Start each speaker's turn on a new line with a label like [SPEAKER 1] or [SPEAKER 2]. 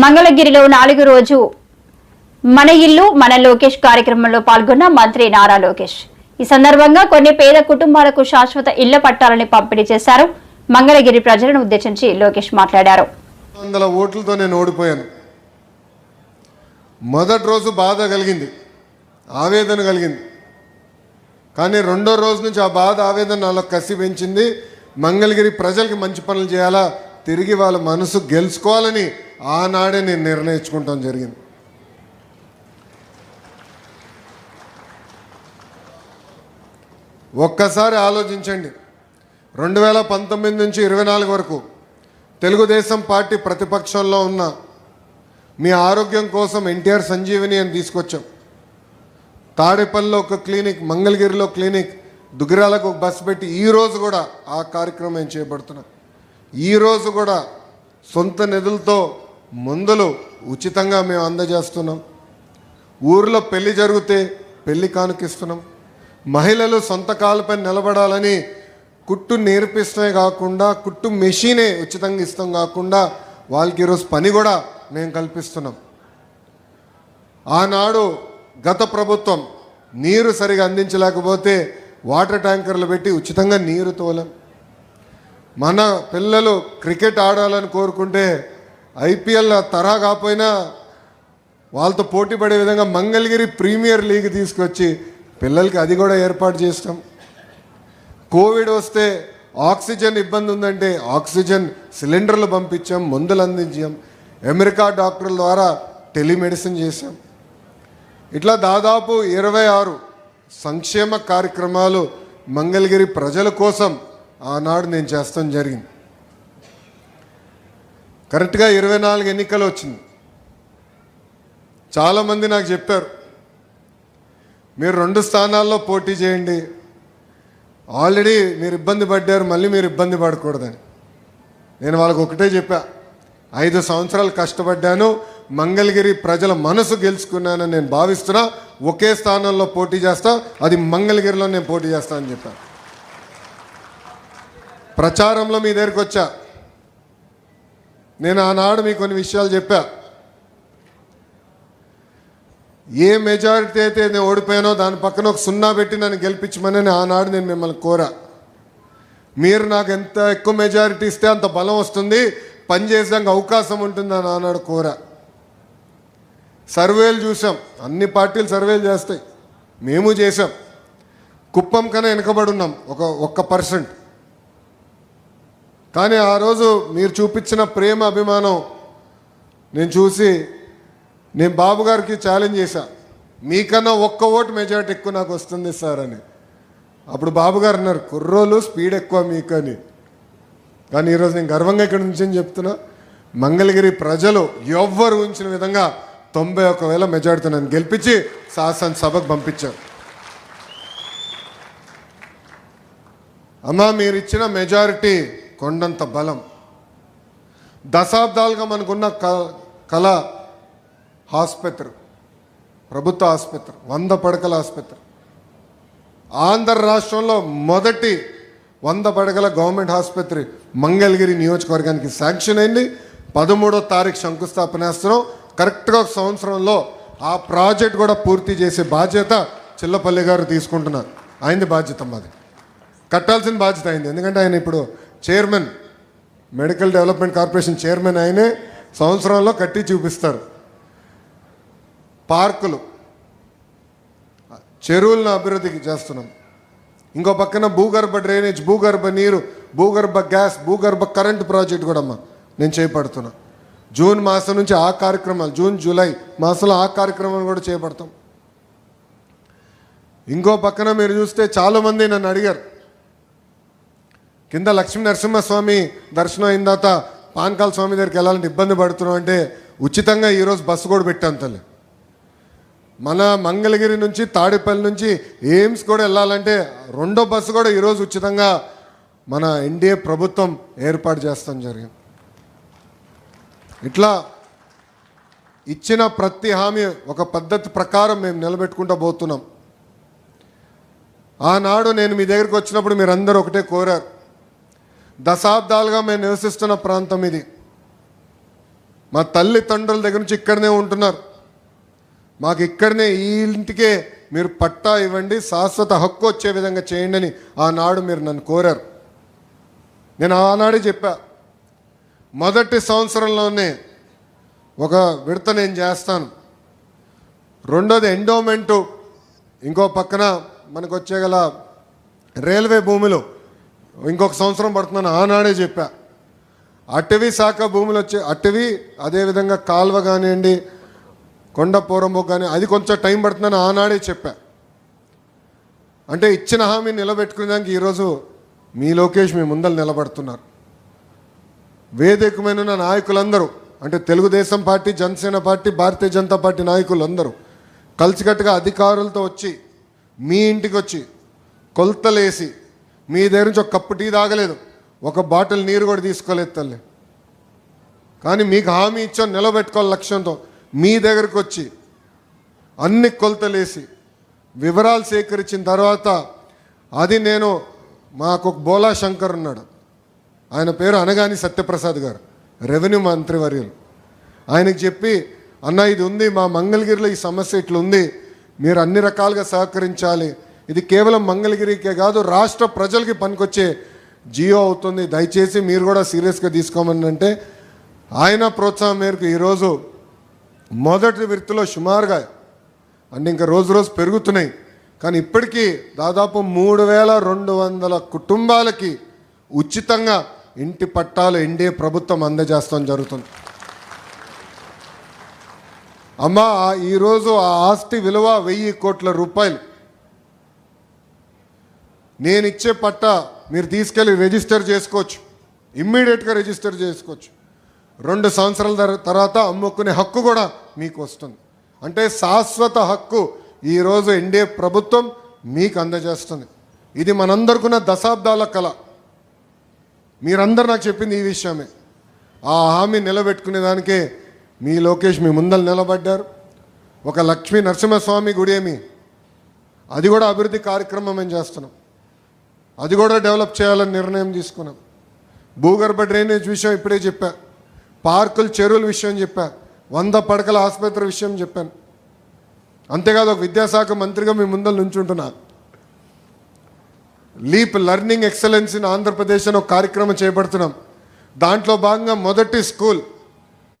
[SPEAKER 1] మంగళగిరిలో నాలుగు రోజు మన ఇల్లు మన లోకేష్ కార్యక్రమంలో పాల్గొన్న మంత్రి నారా లోకేష్. ఈ సందర్భంగా కొన్ని పేద కుటుంబాలకు శాశ్వత ఇళ్ళ పట్టాలని పంపిణీ చేశారు. మంగళగిరి ప్రజలను ఉద్దేశించి లోకేష్ మాట్లాడారు.
[SPEAKER 2] వందల ఓట్లతో నేను ఓడిపోయాను. మొదటి రోజు బాధ కలిగింది. ఆవేదన కలిగింది. కానీ రెండో రోజు నుంచి ఆ బాధ ఆవేదన నాలో కసి పెంచింది. మంగళగిరి ప్రజలకి మంచి పనులు చేయాలా? తిరిగి వాళ్ళ మనసు గెలుచుకోవాలని ఆనాడే నేను నిర్ణయించుకుంటాం జరిగింది. ఒక్కసారి ఆలోచించండి. రెండు వేల పంతొమ్మిది నుంచి ఇరవై నాలుగు వరకు తెలుగుదేశం పార్టీ ప్రతిపక్షంలో ఉన్న మీ ఆరోగ్యం కోసం ఎన్టీఆర్ సంజీవిని అని తీసుకొచ్చాం. తాడేపల్లిలో ఒక క్లినిక్ మంగళగిరిలో క్లినిక్ దుగ్గిరాలకు ఒక బస్సు పెట్టి ఈ రోజు కూడా ఆ కార్యక్రమం చేపడుతున్నాం ఈ రోజు కూడా సొంత నిధులతో మందులు ఉచితంగా మేము అందజేస్తున్నాం. ఊర్లో పెళ్ళి జరిగితే పెళ్ళి కానుకిస్తున్నాం. మహిళలు సొంత కాలపై నిలబడాలని కుట్టు నేర్పిస్తే కాకుండా కుట్టు మెషినే ఉచితంగా ఇస్తాం కాకుండా వాళ్ళకి ఈరోజు పని కూడా మేము కల్పిస్తున్నాం. ఆనాడు గత ప్రభుత్వం నీరు సరిగా అందించలేకపోతే వాటర్ ట్యాంకర్లు పెట్టి ఉచితంగా నీరు తోలం. మన పిల్లలు క్రికెట్ ఆడాలని కోరుకుంటే ఐపీఎల్ తరహా కాకపోయినా వాళ్ళతో పోటీ పడే విధంగా మంగళగిరి ప్రీమియర్ లీగ్ తీసుకొచ్చి పిల్లలకి అది కూడా ఏర్పాటు చేస్తాం కోవిడ్ వస్తే ఆక్సిజన్ ఇబ్బంది ఉందంటే ఆక్సిజన్ సిలిండర్లు పంపించాం మందులు అందించాం అమెరికా డాక్టర్ల ద్వారా టెలిమెడిసిన్ చేశాం. ఇట్లా దాదాపు ఇరవై ఆరు సంక్షేమ కార్యక్రమాలు మంగళగిరి ప్రజల కోసం ఆనాడు నేను చేస్తాం జరిగింది. కరెక్ట్గా ఇరవై నాలుగు ఎన్నికలు వచ్చింది. చాలామంది నాకు చెప్పారు మీరు రెండు స్థానాల్లో పోటీ చేయండి. ఆల్రెడీ మీరు ఇబ్బంది పడ్డారు మళ్ళీ మీరు ఇబ్బంది పడకూడదని. నేను వాళ్ళకు ఒకటే చెప్పా ఐదు సంవత్సరాలు కష్టపడ్డాను మంగళగిరి ప్రజల మనసు గెలుచుకున్నానని నేను భావిస్తున్నా ఒకే స్థానంలో పోటీ చేస్తా అది మంగళగిరిలో నేను పోటీ చేస్తానని చెప్పాను ప్రచారంలో మీ దగ్గరికి వచ్చా నేను ఆనాడు మీకు కొన్ని విషయాలు చెప్పా. ఏ మెజారిటీ అయితే నేను ఓడిపోయానో దాని పక్కన ఒక సున్నా పెట్టి నన్ను గెలిపించమని ఆనాడు నేను మిమ్మల్ని కోరా. మీరు నాకు ఎంత ఎక్కువ మెజారిటీ ఇస్తే అంత బలం వస్తుంది పని అవకాశం అవకాశం అని ఆనాడు కోరా. సర్వేలు చూసాం అన్ని పార్టీలు సర్వేలు చేస్తాయి. మేము చేసాం. కుప్పం కన్నా వెనుకబడి ఉన్నాం ఒక ఒక్క పర్సెంట్ కానీ ఆ రోజు మీరు చూపించిన ప్రేమ అభిమానం నేను చూసి నేను బాబు గారికి ఛాలెంజ్ చేశా. మీకన్నా ఒక్క ఓటు మెజారిటీ ఎక్కువ నాకు వస్తుంది సార్ అని. అప్పుడు బాబు గారు అన్నారు కుర్రోలు స్పీడ్ ఎక్కువ మీకు అని కానీ ఈరోజు నేను గర్వంగా ఇక్కడ నుంచి చెప్తున్నా మంగళగిరి ప్రజలు ఎవ్వరు ఉంచిన విధంగా తొంభై ఒక వేల మెజారిటీ నన్ను గెలిపించి శాసనసభకు పంపించారు. అమ్మా మీరు ఇచ్చిన మెజారిటీ కొండంత బలం. దశాబ్దాలుగా మనకున్న క- కళ ఆసుపత్రి. ప్రభుత్వ ఆసుపత్రి. వంద పడకల ఆసుపత్రి. ఆంధ్ర రాష్ట్రంలో మొదటి వంద పడకల గవర్నమెంట్ ఆసుపత్రి మంగళగిరి నియోజకవర్గానికి శాంక్షన్ అయింది. పదమూడో తారీఖు శంకుస్థాపన వేస్తున్నాం కరెక్ట్గా ఒక సంవత్సరంలో ఆ ప్రాజెక్ట్ కూడా పూర్తి చేసే బాధ్యత చిల్లపల్లి గారు తీసుకుంటున్నారు. ఆయనది బాధ్యత మాది. కట్టాల్సిన బాధ్యత అయింది. ఎందుకంటే ఆయన ఇప్పుడు chairman medical development corporation chairman ఆయనే సంవత్సరంలో కట్టి చూపిస్తారు. పార్కులు చెరువులను అభివృద్ధికి చేస్తున్నాం. ఇంకో పక్కన భూగర్భ డ్రైనేజ్ భూగర్భ నీరు భూగర్భ గ్యాస్ భూగర్భ కరెంట్ ప్రాజెక్ట్ కూడా అమ్మా నేను చేపడుతున్నా. జూన్ మాసం నుంచి ఆ కార్యక్రమాలు జూన్ జూలై మాసంలో ఆ కార్యక్రమాలు కూడా చేపడతాం. ఇంకో పక్కన మీరు చూస్తే చాలామంది నన్ను అడిగారు కింద లక్ష్మీ నరసింహస్వామి దర్శనం అయిన తర్వాత పాన్కాల స్వామి దగ్గరికి వెళ్ళాలంటే ఇబ్బంది పడుతున్నాం అంటే ఉచితంగా ఈరోజు బస్సు కూడా పెట్టాం తల్లి. మన మంగళగిరి నుంచి తాడేపల్లి నుంచి ఎయిమ్స్ కూడా వెళ్ళాలంటే రెండో బస్సు కూడా ఈరోజు ఉచితంగా మన ఎన్డీఏ ప్రభుత్వం ఏర్పాటు చేస్తాం జరిగింది. ఇట్లా ఇచ్చిన ప్రతి హామీ ఒక పద్ధతి ప్రకారం మేము నిలబెట్టుకుంటూ పోతున్నాం. ఆనాడు నేను మీ దగ్గరికి వచ్చినప్పుడు మీరందరూ ఒకటే కోరారు. దశాబ్దాలుగా మేము నివసిస్తున్న ప్రాంతం ఇది. మా తల్లిదండ్రుల దగ్గర నుంచి ఇక్కడనే ఉంటున్నారు. మాకు ఇక్కడనే ఈ ఇంటికే మీరు పట్టా ఇవ్వండి శాశ్వత హక్కు వచ్చే విధంగా చేయండి అని ఆనాడు మీరు నన్ను కోరారు. నేను ఆనాడే చెప్పా మొదటి సంవత్సరంలోనే ఒక విడత నేను చేస్తాను. రెండోది ఎండోమెంటు ఇంకో పక్కన మనకు వచ్చేగల రైల్వే భూమిలో ఇంకొక సంవత్సరం పడుతుందని ఆనాడే చెప్పా. అటవీ శాఖ భూములు వచ్చే అటవీ అదేవిధంగా కాల్వ కానివ్వండి కొండ పూరంబోక్ కానీ అది కొంచెం టైం పడుతుందని ఆనాడే చెప్పా. అంటే ఇచ్చిన హామీ నిలబెట్టుకునేదానికి ఈరోజు మీ లోకేష్ మీ ముందర నిలబడుతున్నారు. వేదికమైన ఉన్న నాయకులందరూ అంటే Telugu Desam party Janasena party Bharatiya Janata party నాయకులందరూ కలిసికట్టుగా అధికారులతో వచ్చి మీ ఇంటికి వచ్చి కొలతలేసి మీ దగ్గర నుంచి ఒక కప్పు టీ తాగలేదు. ఒక బాటిల్ నీరు కూడా తీసుకోలేదు తల్లి. కానీ మీకు హామీ ఇచ్చాం నిలబెట్టుకోవాలి లక్ష్యంతో. మీ దగ్గరకు వచ్చి అన్ని కొలతలేసి వివరాలు సేకరించిన తర్వాత అది నేను మాకు ఒక బోలా శంకర్ ఉన్నాడు. ఆయన పేరు అనగాని సత్యప్రసాద్ గారు రెవెన్యూ మంత్రివర్యులు ఆయనకి చెప్పి అన్న ఇది ఉంది మా మంగళగిరిలో ఈ సమస్య ఇట్లుంది ఉంది మీరు అన్ని రకాలుగా సహకరించాలి ఇది కేవలం మంగళగిరికే కాదు రాష్ట్ర ప్రజలకి పనికొచ్చే జియో అవుతుంది. దయచేసి మీరు కూడా సీరియస్గా తీసుకోమని అంటే ఆయన ప్రోత్సాహం మేరకు ఈరోజు మొదటి విడతలో సుమారుగా అంటే ఇంకా రోజు రోజు పెరుగుతున్నాయి. కానీ ఇప్పటికీ దాదాపు మూడు వేల రెండు వందల కుటుంబాలకి ఉచితంగా ఇంటి పట్టాలు ఎన్డీఏ ప్రభుత్వం అందజేస్తాం జరుగుతుంది. అమ్మా ఈరోజు ఆ ఆస్తి విలువ వెయ్యి కోట్ల రూపాయలు. నేను ఇచ్చే పట్ట మీరు తీసుకెళ్ళి రిజిస్టర్ చేసుకోవచ్చు. ఇమ్మీడియట్గా రిజిస్టర్ చేసుకోవచ్చు. రెండు సంవత్సరాల తర్వాత అమ్ముకునే హక్కు కూడా మీకు వస్తుంది. అంటే శాశ్వత హక్కు ఈరోజు ఎన్డీఏ ప్రభుత్వం మీకు అందజేస్తుంది. ఇది మనందరికున్న దశాబ్దాల కళ. మీరందరూ నాకు చెప్పింది ఈ విషయమే. ఆ హామీ నిలబెట్టుకునేదానికే మీ లోకేష్ మీ ముందలు నిలబడ్డారు. ఒక లక్ష్మీ నరసింహస్వామి గుడి ఏమి అది కూడా అభివృద్ధి కార్యక్రమం మేము చేస్తున్నాం. అది కూడా డెవలప్ చేయాలని నిర్ణయం తీసుకున్నాం. భూగర్భ డ్రైనేజ్ విషయం ఇప్పుడే చెప్పా. పార్కులు చెరువుల విషయం చెప్పా. వంద పడకల ఆసుపత్రి విషయం చెప్పాను. అంతేకాదు ఒక విద్యాశాఖ మంత్రిగా మీ ముందర నుంచుంటున్నా. Leap learning excellence in Andhra Pradesh అని ఒక కార్యక్రమం చేపడుతున్నాం. దాంట్లో భాగంగా మొదటి స్కూల్